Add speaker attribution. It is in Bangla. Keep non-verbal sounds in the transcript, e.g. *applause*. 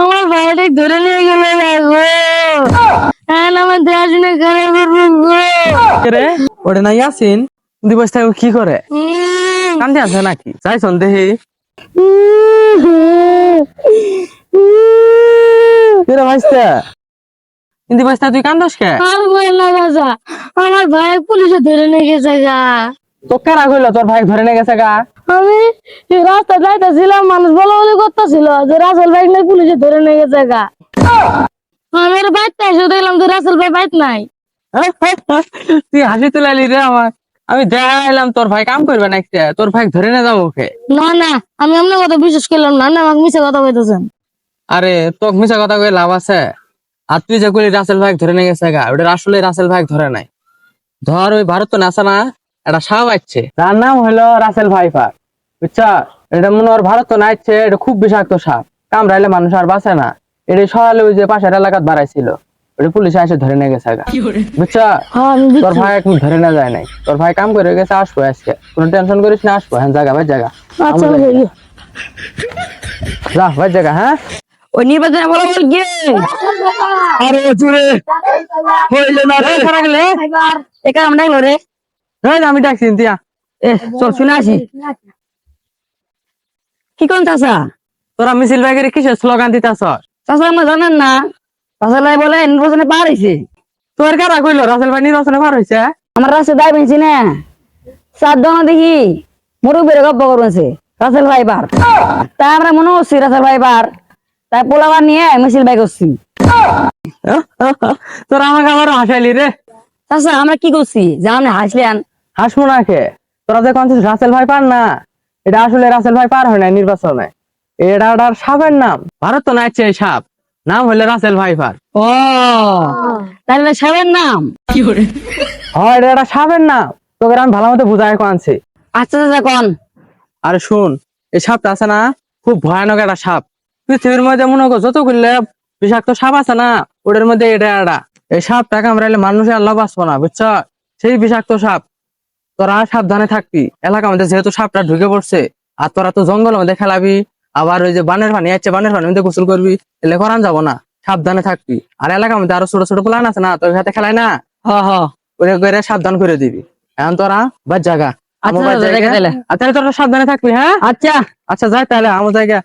Speaker 1: আমার ভাইটা ধরে নিয়ে গেল না গো। হ্যাঁ আমার দেখাশোনা করব
Speaker 2: রে? ওটা নাই আসিন দিবস থাকবে কি করে? কান্দে আছে নাকি? যাই কিরে ভাইস্তে? দিবস তুই কান্দস কে?
Speaker 1: আর বল না রাজা আমার ভাই পুলিশে ধরে নিয়ে গেছে গা।
Speaker 2: তো কারা কইলো তোর ভাই ধরে নিয়ে গেছে গা?
Speaker 1: আমি রাস্তা যাইতেছিলাম মানুষ বলা বলি করতেছিল যে রাসেল ভাই নাই পুলিশে ধরে নিয়ে গেছে গা। আমি বাইক এসে দেখলাম যে রাসেল ভাই বাইক নাই। *laughs*
Speaker 2: তুই হাসি তুলালি রে আমার। আমি দেখাইলাম তোর ভাই কাম করবে না একটা। তোর ভাই ধরে না যাব ওকে।
Speaker 1: না না আমি আপনার কথা বিশ্বাস করলাম না। না আমাকে মিশে কথা কইতেছেন।
Speaker 2: আরে তোক মিছা কথা কয়ে লাভ আছে? আর তুই যে কইলি রাসেল ভাই ধরে নিয়ে গেছে গা ওটা আসলে রাসেল ভাই ধরে নাই। ধর ওই ভারত তো নাসা না এটা সাপ আছে তার নাম হলো রাসেল ভাইপার। বুঝছা? এটা মনে হয় ভারত তো নাইছে এটা খুব বিষাক্ত সাপ। কামড়াইলে মানুষ আর বাঁচে না। এটা সকালে ওই যে পাশের এলাকাত বাড়াইছিল। ওটা পুলিশে এসে ধরে নিয়ে গেছে বুঝছা?
Speaker 1: হ্যাঁ
Speaker 2: তোর ভাই এখন ধরে না যায় নাই। তোর ভাই কাম করে গেছে আসব আজকে। কোনো টেনশন করিস না আসব। হ্যাঁ জায়গা ভাই জায়গা
Speaker 1: আচ্ছা
Speaker 2: যা। ভাই জায়গা হ্যাঁ?
Speaker 1: ওই নির্বাচনে বলা বল গিয়ে
Speaker 2: আরে চুরে হইলে না রে। খারাপ গেলে?
Speaker 1: একা আমরা রে।
Speaker 2: এই আমি ডাকছি দিয়া
Speaker 1: এ চল শুনে আসি। কি কোন চাষা
Speaker 2: তোরা মিছিল ব্যাগের কিসের স্লোগান দিতাছ।
Speaker 1: চাষা আমরা জানেন না চাষা লাই বলে নির্বাচনে পার হয়েছে
Speaker 2: তোর কারা কইলো রাসেল ভাই নির্বাচনে পার হইছে?
Speaker 1: আমার রাস্তায় দায় পেয়েছি না। সাত জন দেখি মুরব্বীর গপ্প করছে রাসেল ভাই বার। তাই আমরা মনে করছি রাসেল ভাই বার। তাই পোলাবার নিয়ে মিছিল বাই করছি *laughs*
Speaker 2: তোরা আমাকে আবার হাসাইলি রে।
Speaker 1: চাষা আমরা কি করছি? যে আপনি হাসলেন।
Speaker 2: হাসমো না কে? তোরা যে রাসেল ভাই পার না। এটা আসলে রাসেল ভাই পার হয় না নির্বাচনে। এটা ওটার সাপের নাম। ভারত তো নাইছে এই সাপ। নাম হইলে রাসেল ভাই পার।
Speaker 1: ও তাহলে সাহেবের নাম।
Speaker 2: কি হয় এটা একটা সাপের নাম। তোকে আমি ভালো মতো বুঝাই আনছি
Speaker 1: আচ্ছা চাচা কন।
Speaker 2: আরে শুন এই সাপটা আছে না খুব ভয়ানক একটা সাপ। পৃথিবীর মধ্যে মনে কর যত করলে বিষাক্ত সাপ আছে না ওটার মধ্যে এটা একটা। এই সাপটা কামড়াইলে মানুষের আল্লাহ বাঁচবো না বুঝছ? সেই বিষাক্ত সাপ। তোরা সাবধানে থাকবি। এলাকার মধ্যে যেহেতু সাপটা ঢুকে পড়ছে আর তোরা তো জঙ্গলের মধ্যে খেলাবি আবার ওই যে বানের পানি আছে বানের পানির মধ্যে গোসল করবি এলে করান যাব না সাবধানে থাকবি। আর এলাকার মধ্যে আরও ছোট ছোট প্লান আছে না তোর হাতে খেলায় না?
Speaker 1: হ হ।
Speaker 2: করে সাবধান করে দিবি। এখন তোরা জায়গা।
Speaker 1: আচ্ছা, দিলে।
Speaker 2: আর তাহলে তোরা সাবধানে থাকবি হ্যাঁ?
Speaker 1: আচ্ছা।
Speaker 2: আচ্ছা যাই তাহলে আমার জায়গা।